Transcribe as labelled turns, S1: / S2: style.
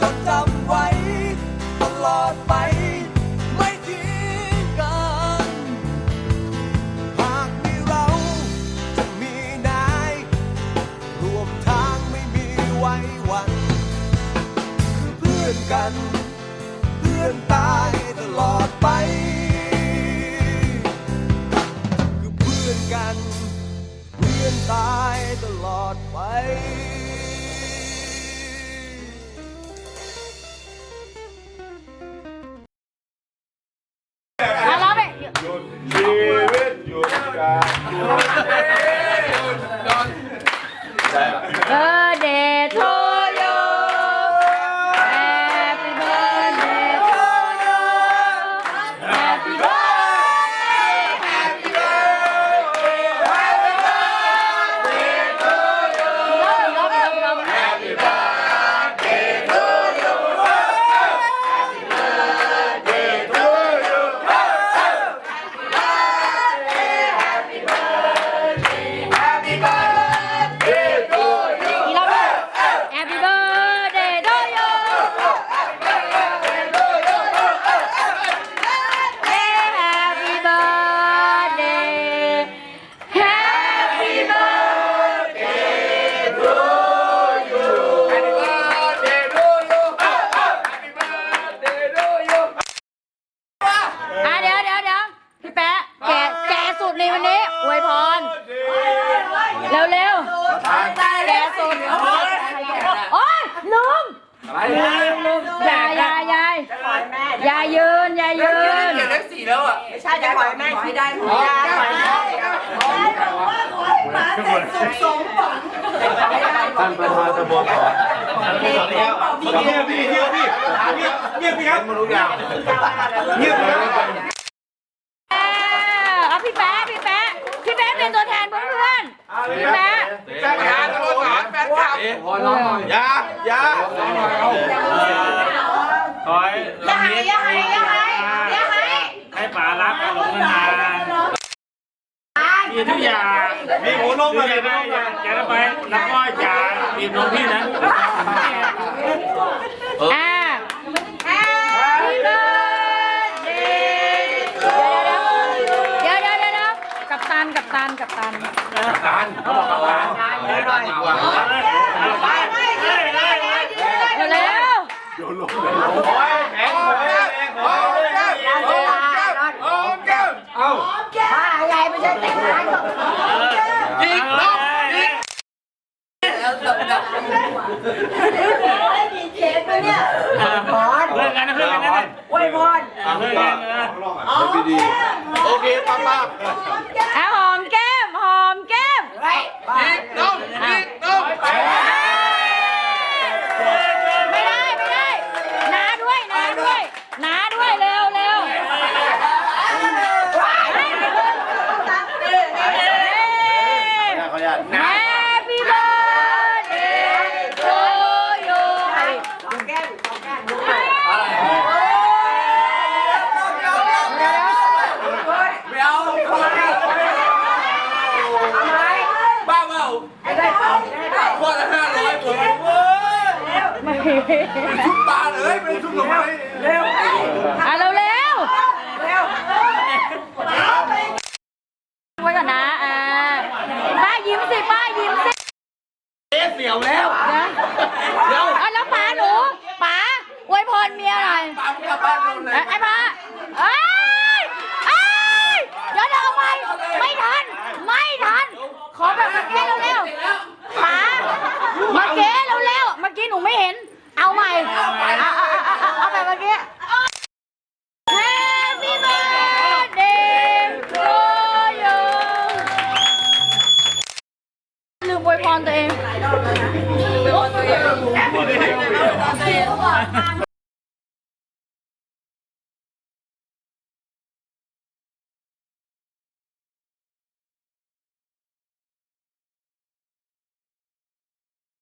S1: Don't stop. หยุดการห
S2: ในวันนี้อวยพรเร็วเร็วแกสุดโอ๊ยลืมลืมลืมยายยายยายยายยืนยายยืน
S3: ใช่จะปล่อยแม่ไม่ได้หมดได้ปล่อยแม่
S1: ท่านประธานสโมสรเงียบพี่เงียบพี่เงียบพี่เงียบพี่ครับมารู้อย่างเงียบเลย
S2: เอาพี่แป๊ะพี่แป๊ะพี่แป๊ะ เป็นตัวแทนเพื่อนๆพี่แป๊ะ
S1: แฟนคลับสโมสรแฟนคลับยาอยา
S4: คอย
S3: อย่าให้อย่าให้อย่าให้อย่าให้
S4: ให้ป๋ารักกันลงนานมีทุกอย่าง
S1: มีหัวนม
S4: มี
S1: อะไร
S4: อะไร
S1: บ้าง
S4: อยากจะไปแล้วก็จ๋าบีบนมพี่นะ
S2: เร็
S3: ว
S1: โอ้ยแข็งเลยโอ้ยแก้มโอ้ยแก้มโอ้ยแก้มเอ้า
S3: ป้ายายไม่ใช่แต่งงานหรอก
S4: ยิงนกยิง
S3: มีเค้กไหมเนี่ยพอด
S4: เพื่อนกันนะเพื่อนกันนะ
S3: อวยพร
S4: เพื่อนกันนะ
S1: ดีโอเคป้าป้า
S2: อะหอมแก้มหอมแก้ม
S1: ยิงน้องยิงน้อง
S2: ไม่ได้ไม่ได้น้าด้วยน้าด้วยน้าด้วยเร็วเร็วเฮ้ย
S1: ขออนุญาต
S2: Happy birthday to you
S3: ของแก้มของแก้มดู
S1: ไม่เอา
S3: ทำไมทำไม
S1: บ้าเปล่า
S3: ไม่ได้เป่าไม่ได้เป่า
S1: ขวดละห้าร้อยผมเว้ยเป็น ชุดปลาเลยเป็นชุดหลงไม้
S3: เร็ว
S2: อะเร็วเร็ว
S3: เร็ว
S2: ไว้ก่อนนะอ่าป้ายิ้มสิป้ายิ้มสิ
S1: เอ๊ะเสียวแล้ว
S2: นะเดี๋ยวเอาแล้วป๋าหนูป๋าอวยพรเมียหน่อย
S1: ตามกลับบ้านเราเลย
S2: เอ้ยไอ้ป๋าเอ้ย ลืมอ